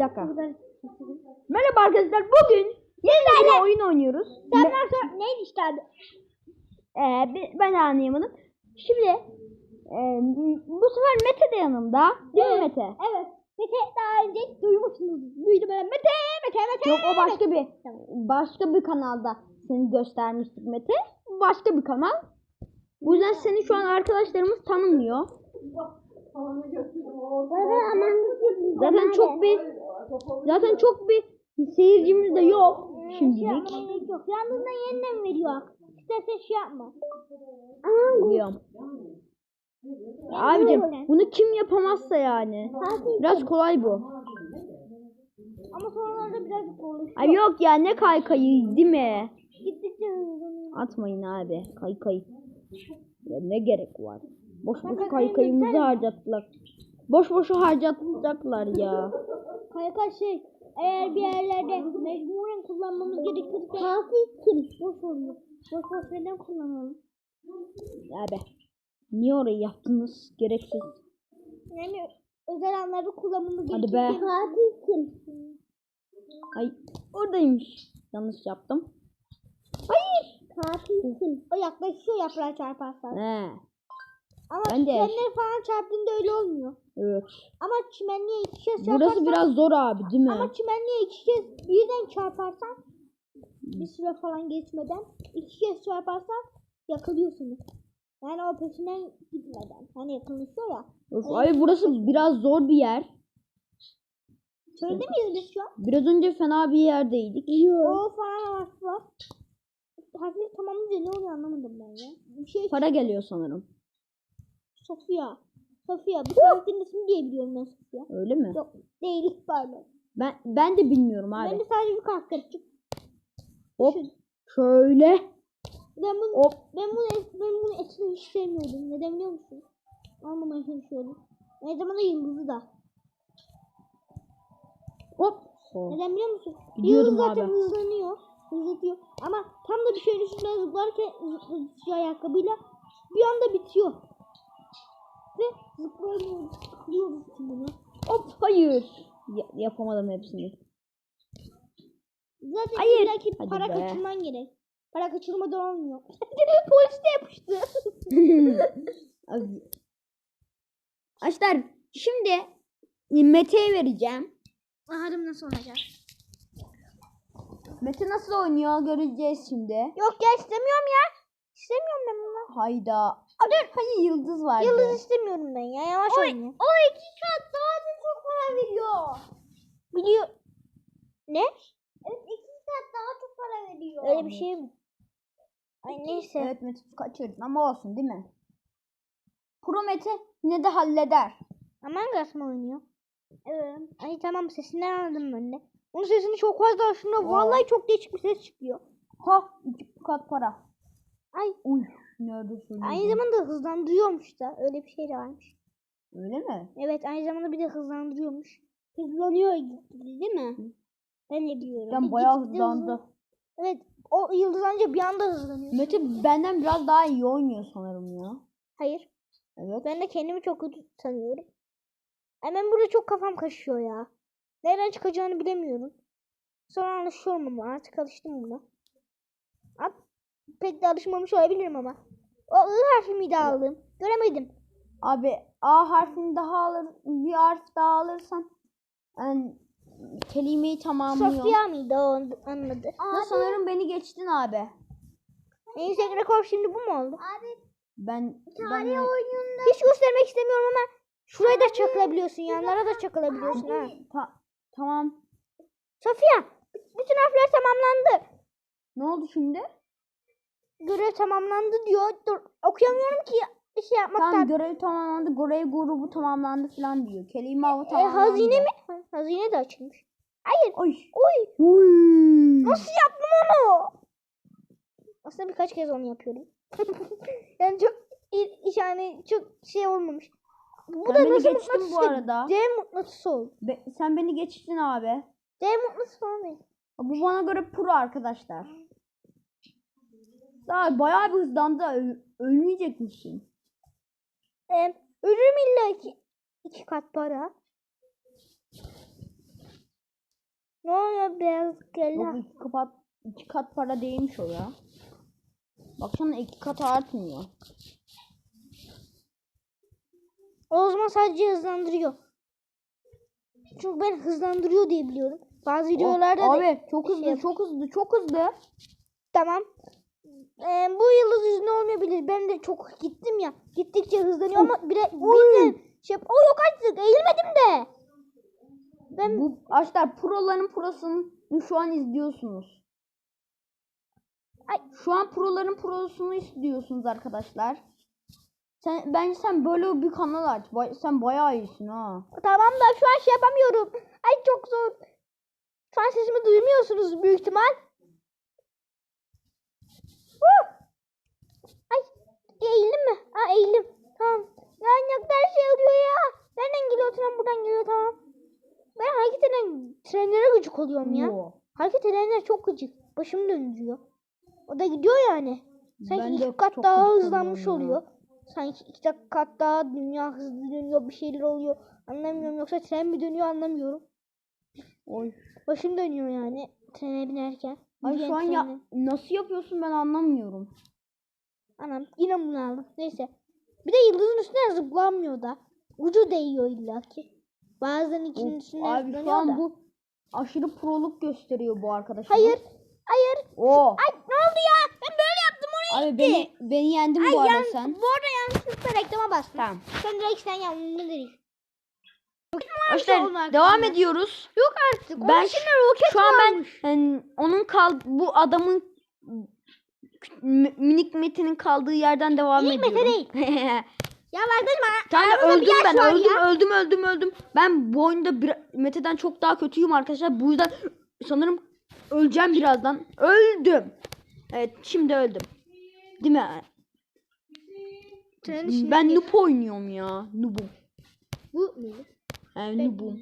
dakika. Merhaba arkadaşlar. Bugün yeni bir oyun oynuyoruz. Senden sonra neydi işte adı? Ee, ben anlayamadım. Şimdi e, bu sefer Mete de yanımda. Değil mi Mete? Evet. Mete daha önce duymuşsunuz. Büyüdü böyle Mete, Mete, Mete. Yok o başka bir başka bir kanalda seni göstermiştik Mete. Başka bir kanal. Bu yüzden seni şu an arkadaşlarımız tanımıyor. Zaten çok bir zaten çok bir seyircimiz de yok Şey şimdilik. gerek yok. Yalnız da yeniden veriyor. İstersen şey yapma. Biliyorum. Abicim bunu kim yapamazsa yani. Biraz kolay bu. Ama sonralarda birazcık zorlaşıyor. Ay yok ya ne kaykayı değil mi? Gittikçe. Atmayın abi kaykayı. Ya ne gerek var? Boş boş kaykayı kaykayımızı harcattılar. Boş boşu harcatacaklar ya. Kayka şey eğer bir yerlerde mecburen kullanmamız gerekirse tatil kim? Boş oluyor. Boş boş neden kullanalım? Abi niye orayı yaptınız? Gereksiz. Yani özel anlarda kullanmamız Hadi gerekirse be. tatil kim? Ay oradaymış. Yanlış yaptım. Hayır. Tatil kim? O yaklaşıyor yaprağa çarparsan. He. Ama Ben de- çimenleri falan çarptığında öyle olmuyor. Evet. Ama çimenliğe iki kez çarparsan Burası biraz zor abi değil mi? ama çimenliğe iki kez birden çarparsan bir süre falan geçmeden iki kez çarparsan yakalıyorsunuz. Yani o peşinden gitmeden. Hani yakınlaşıyor ya. Of, abi burası biraz zor bir yer. Söyledi miyiz biz şu an? Biraz önce fena bir yerdeydik. O falan var. Harfleri tamamlayınca ne oluyor anlamadım ben ya. Bir şey Para geliyor sanırım. Sofia. Sofia. Bu karakterin ismi diye biliyorum ben Sofia. Öyle mi? Yok değil pardon. Ben ben de bilmiyorum abi. Ben de sadece bir karakter çık. Hop. Şöyle. Ben bunu, Hop. ben bunu, ben bunu eskiden hiç sevmiyordum. Neden biliyor musun? Almamaya çalışıyordum. Aynı zamanda yıldızı da. Hop. Hop. Neden biliyor musun? Gidiyorum Yıldız zaten abi. hızlanıyor. Hızlatıyor. Ama tam da bir şeyin üstüne zıplarken zıplatıyor ayakkabıyla bir anda bitiyor. Ve bunu. Hop. Hayır. Ya- yapamadım hepsini. Zaten Hayır. illaki Hadi para be. kaçırman gerek. Para kaçırmadan olmuyor. Polis de yapıştı. Arkadaşlar şimdi Mete'ye vereceğim. Bakalım nasıl olacak. Mete nasıl oynuyor göreceğiz şimdi. Yok ya istemiyorum ya. İstemiyorum ben bunu. Hayda. Dur. Hani yıldız vardı. Yıldız istemiyorum ben ya. Yavaş Oy, oynayın. O iki kat daha da çok para veriyor. Biliyor. Ne? Evet iki kat daha çok para veriyor. Öyle bir şey mi? Ay neyse. Evet Mete kaçırdın ama olsun değil mi? Pro Mete yine de halleder. Among Us mı oynuyor? Evet. Ay tamam sesinden anladım ben de. Onun sesini çok fazla aslında vallahi çok değişik bir ses çıkıyor. Ha iki kat para. Ay Uy nerede söylüyorsun? aynı zamanda hızlandırıyormuş da öyle bir şey de varmış. Öyle mi? Evet aynı zamanda bir de hızlandırıyormuş. Hızlanıyor değil mi? Ben de biliyorum. Ben bayağı Gitgide hızlandı. hızlı- Evet o yıldızlanınca bir anda hızlanıyor. Mete benden biraz daha iyi oynuyor sanırım ya. Hayır. Evet. Ben de kendimi çok kötü sanıyorum. Hemen burada çok kafam kaşıyor ya. Nereden çıkacağını bilemiyorum. Sonra alışıyorum ama artık alıştım buna. At, pek de alışmamış olabilirim ama. O I harfi miydi aldığım? Göremedim. Abi A harfini daha alır, bir harf daha alırsan yani kelimeyi tamamlıyor. Sofya mıydı o anladı. Da sanırım beni geçtin abi. En yüksek rekor şimdi bu mu oldu? Abi Ben ben oyununda. Hiç göstermek istemiyorum ama şuraya da çakılabiliyorsun. Yanlara da çakılabiliyorsun ha. Ta- tamam. Sofya bütün harfler tamamlandı. Ne oldu şimdi? Görev tamamlandı diyor. Dur okuyamıyorum ki şey yapmaktan. Tamam görev tamamlandı. Görev grubu tamamlandı falan diyor. Kelime avı E, tamamlandı. hazine mi? Ha, Hazine de açılmış. Hayır. Oy. Oy. Uy. Nasıl yaptım onu? Aslında birkaç kez onu yapıyorum. yani çok yani çok şey olmamış. Bu Sen da beni nasıl geçtin bu arada. D mıknatısı oldu. Be- sen beni geçtin abi. D falan değil. Bu bana göre pro arkadaşlar. Daha bayağı bir hızlandı. Ö- ölmeyecek misin? E, ölürüm illa iki, iki kat para. Ne oluyor beyaz Yok kella? iki kat, iki kat para değilmiş o ya. Baksana iki kat artmıyor. O zaman sadece hızlandırıyor. Çünkü ben hızlandırıyor diye biliyorum. Bazı videolarda Oh, da abi çok hızlı şey- çok hızlı çok hızlı. tamam. Ee, bu yıldız yüzünden olmayabilir. Ben de çok gittim ya. Gittikçe hızlanıyor ama bir, birden şey O yok artık. Eğilmedim de. Ben Bu arkadaşlar proların prosunu şu an izliyorsunuz. Ay. Şu an proların prosunu izliyorsunuz arkadaşlar. Sen bence sen böyle bir kanal aç. Bay- sen bayağı iyisin ha. tamam da şu an şey yapamıyorum. Ay çok zor. Şu an sesimi duymuyorsunuz büyük ihtimal. Huh! Ay eğildim mi? Ha eğildim. Tamam. Lan ne kadar şey oluyor ya. Nereden geliyor tren buradan geliyor tamam. Ben hareket eden trenlere gıcık oluyorum ya. Oo. Hareket edenler çok gıcık. Başım döndürüyor. O da gidiyor yani. Sanki Ben iki kat daha hızlanmış ya. oluyor. Sanki iki kat daha dünya hızlı dönüyor. Bir şeyler oluyor. Anlamıyorum. Yoksa tren mi dönüyor anlamıyorum. Oy. Başım dönüyor yani trene binerken. Ay şu an ya nasıl yapıyorsun ben anlamıyorum. Anam yine bunu aldım. Neyse. Bir de yıldızın üstüne zıplanmıyor da. Ucu değiyor illaki. Bazen ikinin Of, üstüne abi şu an da. bu aşırı proluk gösteriyor bu arkadaşım. Hayır. Hayır. Oo. Ay ne oldu ya? Ben böyle yaptım oraya Abi gitti. beni beni yendin bu arada yan- sen. Bu arada yanlışlıkla reklama bastım. Tamam. Sen direkt sen yanımda değil. Arkadaşlar devam ediyoruz. Yok artık. Ben Ben şimdi roket Şu an ben varmış. yani onun kal bu adamın minik Metin'in kaldığı yerden devam Minik Mete ediyorum. Ya Tane aramızda bir öldüm ben öldüm ya. öldüm öldüm öldüm. Ben bu oyunda bir, Mete'den çok daha kötüyüm arkadaşlar. Bu yüzden sanırım öleceğim birazdan. Öldüm. Evet şimdi öldüm. Değil mi? Trenin Ben noob oynuyorum ya. Noob'um. Bu muydu? Yani noob'um.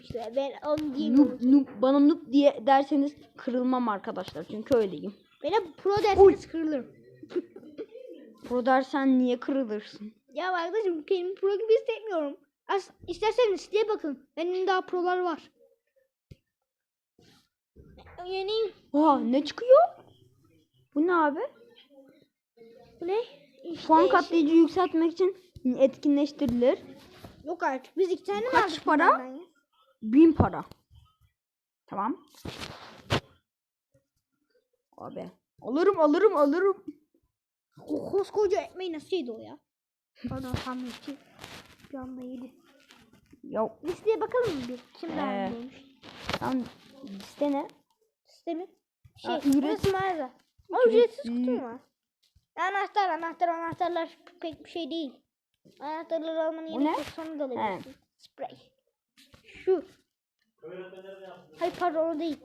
İşte ben onu diyeyim. Noob, noob, bana noob diye derseniz kırılmam arkadaşlar. Çünkü öyleyim. Bana pro derseniz kırılırım. Pro dersen niye kırılırsın? Ya arkadaşım kendimi pro gibi hissetmiyorum. As isterseniz siteye bakın. Benim daha prolar var. Yeni Oha ne çıkıyor? Bu ne abi? bu ne? İşte Puan katlayıcı yükseltmek için etkinleştirilir. Yok artık. Biz iki tane mi Kaç aldık para? bunlardan ya? Bin para. Tamam. Abi. Alırım alırım alırım. O koskoca ekmeği nasıl yedi o ya? Pardon tam iki. Bir anda yedi. Ya Listeye bakalım mı bir? Kim daha Ee, öndeymiş? tam liste ne? Sistemi. Şey, Ha, burası ücretsiz. mağaza. Ama ücretsiz kutu mu var? Anahtar, anahtar, anahtarlar pek bir şey değil. Anahtarları almanı O yine ne? çok sonra da alabilirsin. Sprey. Şu. Hayır pardon o değil.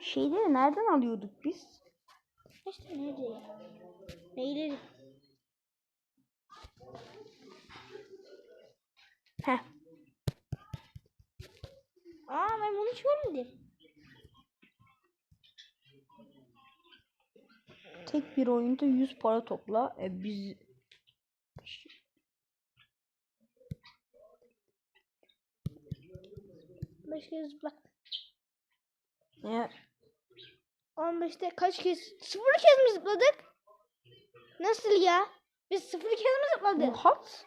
Şeyleri nereden alıyorduk biz? İşte nerede ya? Neyleri? Heh. Aa ben bunu hiç görmedim. Tek bir oyunda 100 para topla. E biz Beş kez zıpla. e, 15'te kaç kez? Sıfır kez mi zıpladık? Nasıl ya? Biz sıfır kez mi zıpladık? What?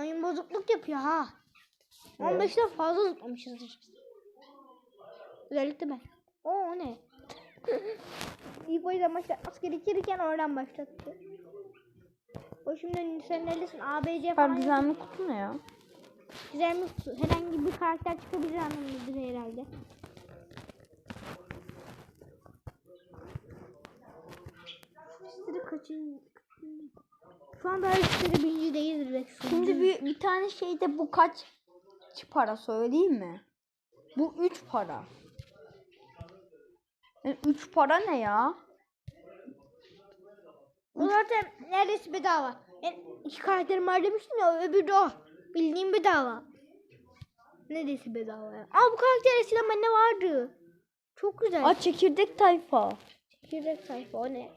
Oyun bozukluk yapıyor ha. Evet. 15'ten fazla zıplamışızdır biz. Özellikle ben. O, o ne? Yüzden başlatması gerekirken oradan başlattı. O şimdi sen neredesin? ABC falan. Süper düzenli kutu ne ya? Güzel mi? Herhangi bir karakter çıkabilir anlamındadır herhalde. Üstleri kaçıncı? Şu anda üstleri birinci değildir belki. Şimdi bir, bir tane şeyde bu kaç para söyleyeyim mi? Bu 3 para. 3 para ne ya? O zaten neredeyse bedava. Yani iki karakterim var demiştim ya öbürü de o. Bildiğim bedava. Neredeyse bedava ya. Aa bu karakter eskiden bende vardı. Çok güzel. Aa çekirdek tayfa. Çekirdek sayfa o ne?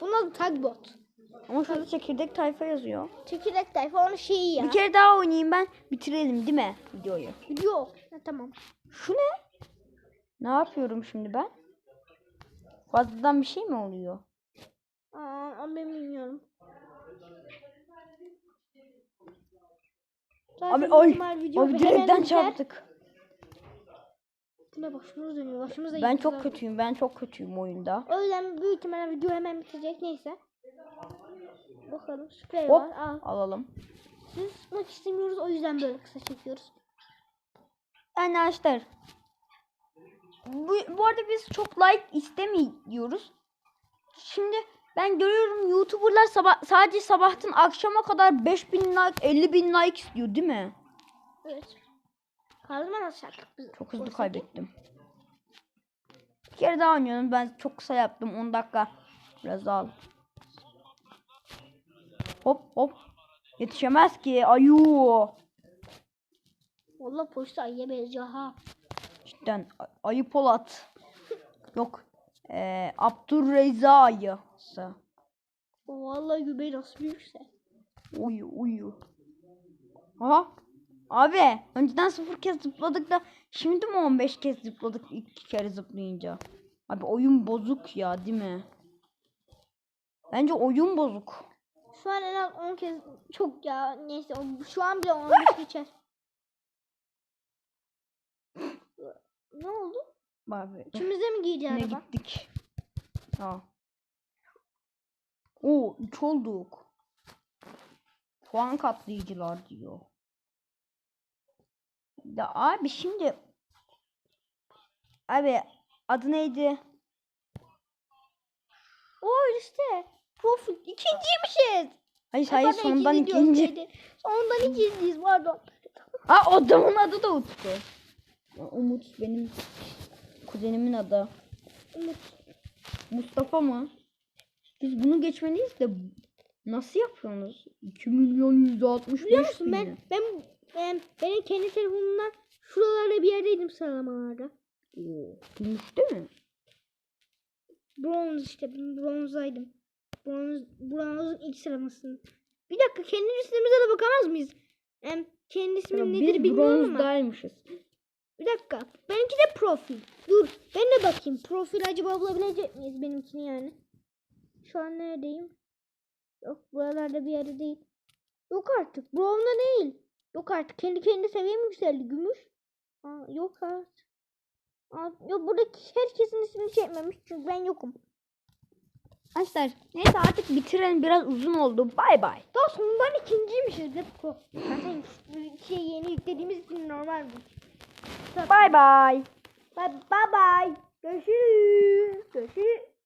Bunun adı Tagbot. Ama şurada çekirdek tayfa yazıyor. Çekirdek sayfa onun şeyi ya. Bir kere daha oynayayım ben. Bitirelim değil mi videoyu? Yok. Ha, tamam. Şu ne? Ne yapıyorum şimdi ben? Fazladan bir şey mi oluyor? Aa, ben bilmiyorum. Zaten Abi oy. Abi direkten çarptık. Yine başımız dönüyor. Başımız da Ben çok kötüyüm. Ben çok kötüyüm oyunda. O yüzden büyük ihtimalle video hemen bitecek. Neyse. Bakalım. Sprey Hop var. Al. alalım. Siz sıkmak istemiyoruz. O yüzden böyle kısa çekiyoruz. Yani arkadaşlar bu, bu arada biz çok like istemiyoruz. Şimdi ben görüyorum YouTuber'lar sabah, sadece sabahtan akşama kadar 5000 like 50 bin like istiyor değil mi? Evet. Çarptık biz? Çok hızlı kaybettim. Bir kere daha oynuyorum. Ben çok kısa yaptım. 10 dakika. Biraz daha al. Hop hop. Yetişemez ki. Ayu. Valla poşta ayıya benziyor ha. Cidden a- ayı Polat. Yok. Ee, Abdurreza ayısı. Vallahi göbeği nasıl büyükse. Uyu uyu. Aha. Abi önceden sıfır kez zıpladık da şimdi mi 15 kez zıpladık iki kere zıplayınca? Abi oyun bozuk ya değil mi? Bence oyun bozuk. Şu an en az 10 kez çok ya. Neyse şu an bile 15 geçer. ne oldu? Abi İçimize mi girdi ne araba? gittik. Ha. Oo 3 olduk. Puan katlayıcılar diyor. Ya abi şimdi abi adı neydi? O işte. Profil. İkinciymişiz. Hayır Pardon, hayır sondan ikinci diyorum, ikinci. şeydi. Sondan ikinciyiz pardon. Aa adamın adı da Utku. Umut benim kuzenimin adı. Umut. Mustafa mı? Biz bunu geçmeliyiz de nasıl yapıyorsunuz? 2 milyon 165 Biliyor musun ben, ben, ben benim kendi telefonumdan şuralarda bir yerdeydim sıralamalarda. Gümüş değil mi? Bronz işte bronzdaydım. Bronz, bronzun ilk sıralamasını. Bir dakika kendi ismimize de bakamaz mıyız? Em, kendi ismim Tabii nedir biz bilmiyorum ama. bronzdaymışız. Bir dakika. Benimki de profil. Dur ben de bakayım. Profil acaba bulabilecek miyiz benimkini yani? Şu an neredeyim? Yok buralarda bir yerde değil. Yok artık. Bronzda değil. Yok artık. Kendi kendi seviyem yükseldi. Gümüş. Aa, yok artık. Aa, yok buradaki herkesin ismini çekmemiş çünkü ben yokum. Arkadaşlar neyse artık bitirelim biraz uzun oldu. Bay bay. Daha sonundan ikinciymişiz. Zaten şey yeni yüklediğimiz için normal bu. 拜拜拜拜拜拜拜拜拜